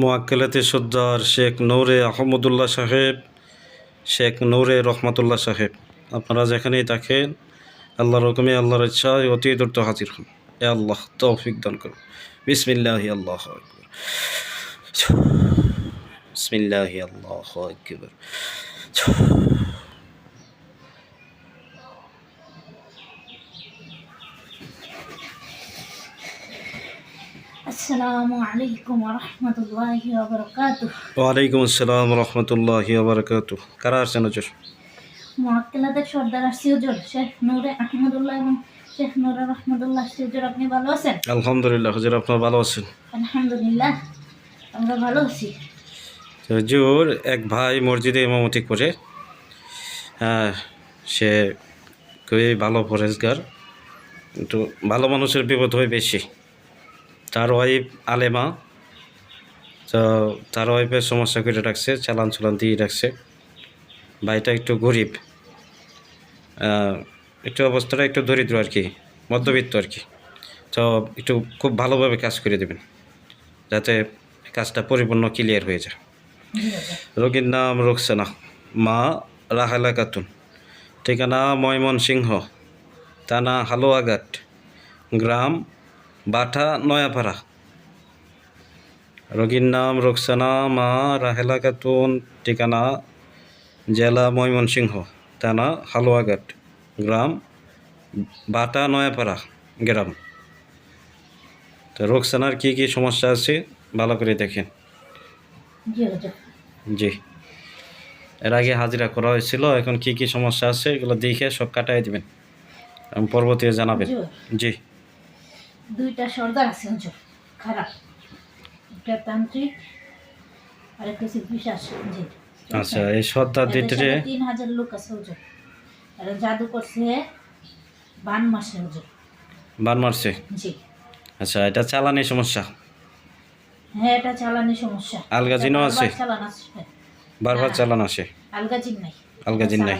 মোয়াক্কেলাতে সর্দার শেখ নৌরে আহমদুল্লাহ সাহেব, শেখ নৌরে রহমতুল্লাহ সাহেব। আপনারা যেখানেই থাকেন, আল্লাহর রকমে আল্লাহর ইচ্ছায় অতি দ্রুত হাজির হন। এ আল্লাহ তৌফিক দান করুন। বিসমিল্লাহি আল্লাহ বিসমিল্লাহি আল্লাহ আসসালামু আলাইকুম রহমতুল্লাহি ওয়ালাইকুম আসসালাম রহমতুল্লাহ বারকাত কারা আসছেন হজুর মোয়াক্কেলাদের সর্দার আসছি হুজুর শেখ নূরে আহমদুল্লাহ এবং শেখ নূরে রহমতুল্লাহ আসছি হুজুর আপনি ভালো আছেন? আলহামদুলিল্লাহ হজুর আপনার ভালো আছেন? আলহামদুলিল্লাহ আমরা ভালো আছি। হুজুর এক ভাই মসজিদে ইমামতি করে হ্যাঁ সে খুবই ভালো পরেশগার কিন্তু ভালো মানুষের বিপদ হয় বেশি। তার ওয়াইফ আলেমা। তো তার ওয়াইফের সমস্যা করে রাখছে, চালান চলান দিয়ে রাখছে। ভাইটা একটু গরিব। একটু অবস্থাটা একটু দরিদ্র আর কি, মধ্যবিত্ত আর কি। তো একটু খুব ভালোভাবে কাজ করে দেবেন, যাতে কাজটা পরিপূর্ণ ক্লিয়ার হয়ে যায়। রোগীর নাম রোকসানা। মা রাহেলা খাতুন। ঠিকানা ময়মনসিংহ। থানা হালুয়াঘাট। গ্রাম বাঠা নয়াপাড়া। রোগীর নাম রোকসানা মা রাহেলা খাতুন ঠিকানা জেলা ময়মনসিংহ থানা হালুয়াঘাট গ্রাম বাটা নয়াপাড়া গ্রাম। তো রোকসানার কী কী সমস্যা আছে ভালো করে দেখেন। জি। এর আগে হাজিরা করা হয়েছিল এখন কি কি সমস্যা আছে এগুলো দেখে সব কাটাই দিবেন। পরবর্তীতে জানাবেন। জি। দুইটা সর্দার আছে হুজুর খারাপ। একটা তান্ত্রিক আর একটা হচ্ছে বিশ্বাস আচ্ছা এই সর্দার দিতে তিন হাজার লোক আছে হুজুর। এরা জাদু করছে বান মাসে হুজুর। বান মারছে? জি। আচ্ছা এটা চালানি সমস্যা? হ্যাঁ এটা চালানি সমস্যা। আলগাজিনও আছে? চালান আছে বারবার চালান আসে আলগাজিন নাই। আলগাজিন নাই?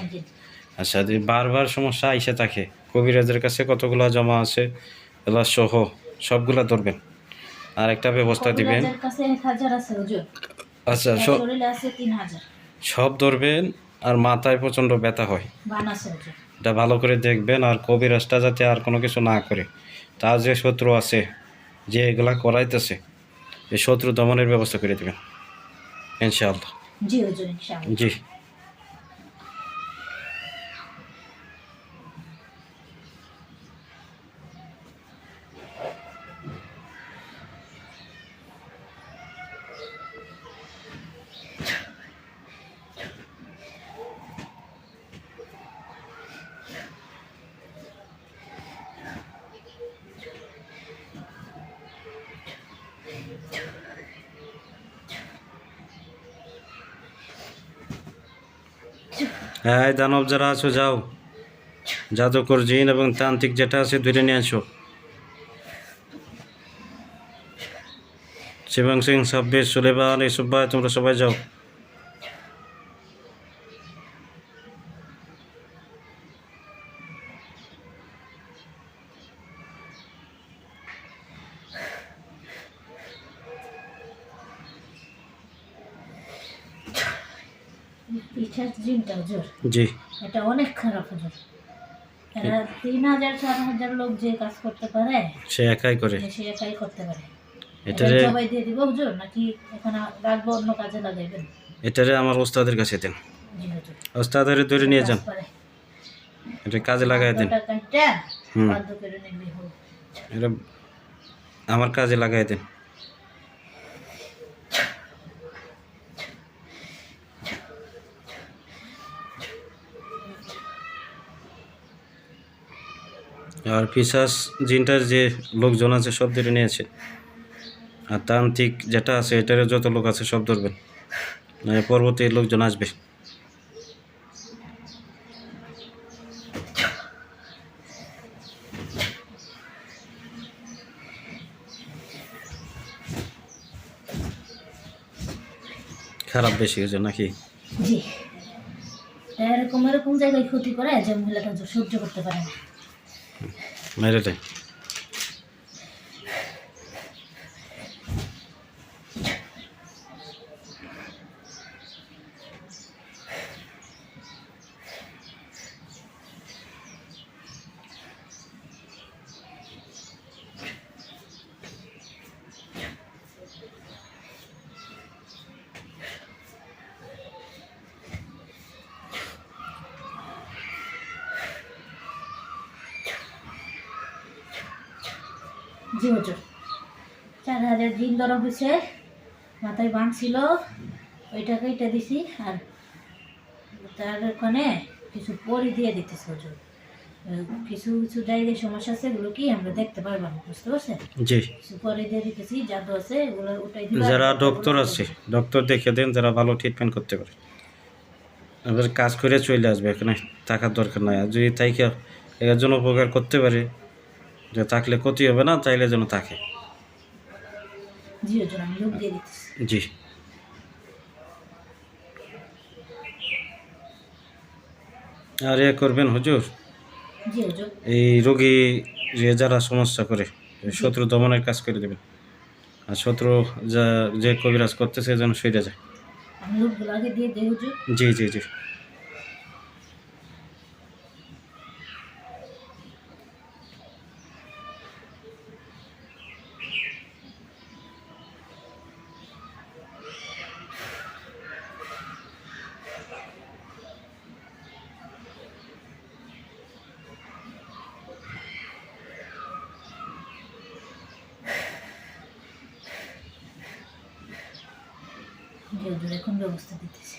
আচ্ছা বারবার সমস্যা আইসে থাকে কবিরাজের কাছে কতগুলো জমা আছে? এগুলো সহ সবগুলা ধরবেন। আর একটা ব্যবস্থা দিবেন। আচ্ছা সব ধরবেন আর মাথায় প্রচণ্ড ব্যথা হয়। এটা ভালো করে দেখবেন আর কবিরাজটা যাতে আর কোনো কিছু না করে। তার যে শত্রু আছে যে এগুলা করাইতেছে এই শত্রু দমনের ব্যবস্থা করে দেবেন। ইনশাআল্লাহ। জি। হ্যাঁ দানব যারা আছো, যাও। জাদুকর জিন এবং তান্ত্রিক যেটা আছে, ধরে নিয়ে আসো। শিবং সিং সাব্বির সুলেবান এইসব ভাই তোমরা সবাই যাও। জিনটা হুজুর। জি। এটা অনেক খারাপ হুজুর। এরা তিন হাজার চার হাজার লোক যে কাজ করতে পারে সে একাই করে। সে একাই করতে পারে। এটারে এটা সবাই দিয়ে দিব হুজুর? নাকি এখানে রাখব অন্য কাজে লাগাইবেন? এটারে আমার ওস্তাদের কাছে দেন। জি হুজুর। ওস্তাদের ধরে নিয়ে যান। এটা কাজে লাগাই দেন। হুম। এটা আমার কাজে লাগাই দেন। আর পিসাস, জিনটার যে লোকজন আছে, সব ধরে নিয়েছে। আর তান্ত্রিক যেটা আছে, এটারও যত লোক আছে, সব ধরবেন নয় পরবর্তী লোকজন আসবে। খারাপ বেশি হয়েছে নাকি? এরকম এরকম জায়গায় ক্ষতি করে যে মহিলাটা সহ্য করতে পারে না। মেরে দেয় জি হুজুর চার হাজার দিন ধরা হয়েছে। মাথায় বান ছিল। ওইটাকে এটা দিছি আর তার ওখানে কিছু পরি দিয়ে দিতেছে হুজুর। কিছু কিছু জায়গায় সমস্যা আছে এগুলো কি আমরা দেখতে পারব না বুঝতে পারছেন? জি। কিছু পরে দিয়ে দিতেছি জাদু আছে এগুলো ওটাই দিবা। যারা ডক্টর আছে ডক্টর দেখে দেন যারা ভালো ট্রিটমেন্ট করতে পারে। এবার কাজ করে চলে আসবে এখানে টাকার দরকার নাই। আর যদি তাইকে এর জন্য উপকার করতে পারে যে থাকলে ক্ষতি হবে না চাইলে যেন থাকে। জি। আর এ করবেন হুজুর? এই রোগী যে যারা সমস্যা করে শত্রু দমনের কাজ করে দেবেন। আর শত্রু যা যে কবিরাজ করতেছে যেন সইরে যায়। জি জি জি। হুজুর এখন ব্যবস্থা দিতেছি।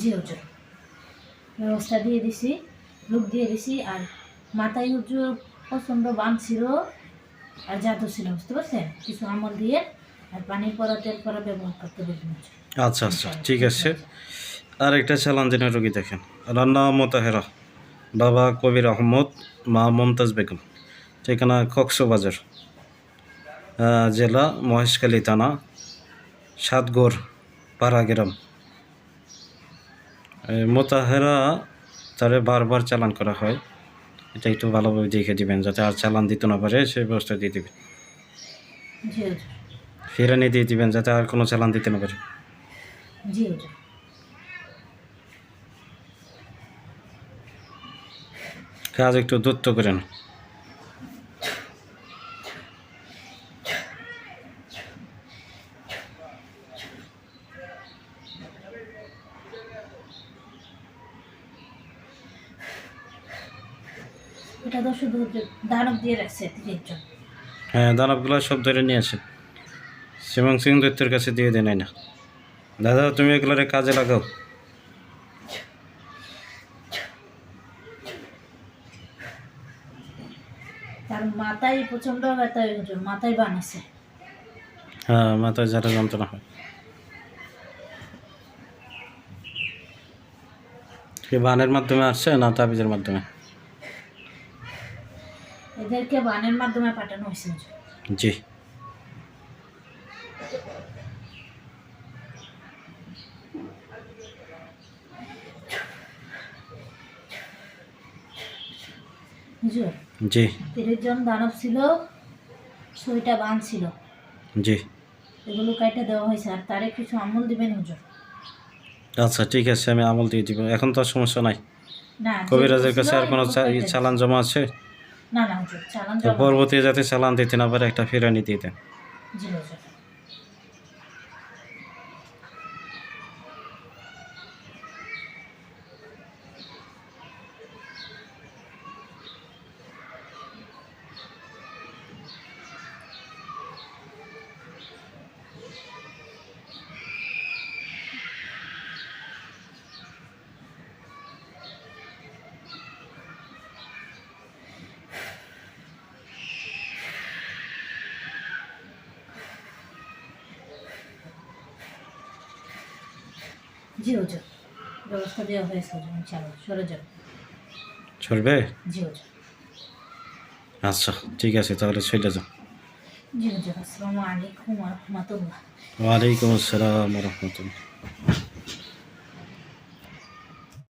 জি হুজুর ব্যবস্থা দিয়ে দিছি, লোক দিয়ে দিছি, আর মাথায় হুজুর প্রচণ্ড বান ছিল আর জাদু ছিল, বুঝতে পারছেন? কিছু আমল দিয়ে আর পানি পরা তেল পরা ব্যবহার করতে বলবেন আচ্ছা আচ্ছা ঠিক আছে। আর একটা চ্যালেঞ্জিনের রোগী দেখেন। রান্না মোতাহেরা। বাবা কবির আহমদ, মা মমতাজ বেগম। ঠিকানা কক্সবাজার। জেলা মহেশখালী থানা, সাতগড়, পাড়াগ্রাম। এই মোতাহেরা তারে বারবার চালান করা হয়। এটা একটু ভালোভাবে দেখে দিবেন যাতে আর চালান দিতে না পারে সেই ব্যবস্থা দিয়ে দিবেন। ফেরানি দিয়ে দিবেন যাতে আর কোনো চালান দিতে না পারে। কাজ একটু দূরত্ব করেন এটা তো শুধু দানব দিয়ে রাখছে হ্যাঁ দানবগুলো সব ধরে নিয়ে আসেন শিবং সিং দত্তের কাছে দিয়ে দেন না। দাদা তুমি এগুলোরে কাজে লাগাও। তার মাথায় ব্যথা হ্যাঁ মাথায় যারা যন্ত্রণা হয়। কি বানের মাধ্যমে আসছে না তাবিজের মাধ্যমে? এদেরকে বানের মাধ্যমে পাঠানো হয়েছে জি। জি। তিরিশ জন দানব ছিল ছয়টা বান ছিল। জি। এগুলো কাইটে দেওয়া হয়েছে আর তারে কিছু আমল দিবেন হুজুর। আচ্ছা ঠিক আছে আমি আমল দিয়ে দিব। এখন তো সমস্যা নাই। না কবিরাজের কাছে আর কোনো চালান জমা আছে? না না চালান পরবর্তী যাতে চালান দিতে না পারে একটা ফেরানি দেন। জি জি হুজুর ব্যবস্থা দেওয়া হয়েছে হুজুর ইনশাআল্লাহ সরে যান চলবে জি আচ্ছা ঠিক আছে তাহলে চলে যাও। জি হুজুর আসসালামু আলাইকুম ওয়া রাহমাতুল্লাহ। ওয়ালাইকুম আসসালাম রহমতুল্লাহ।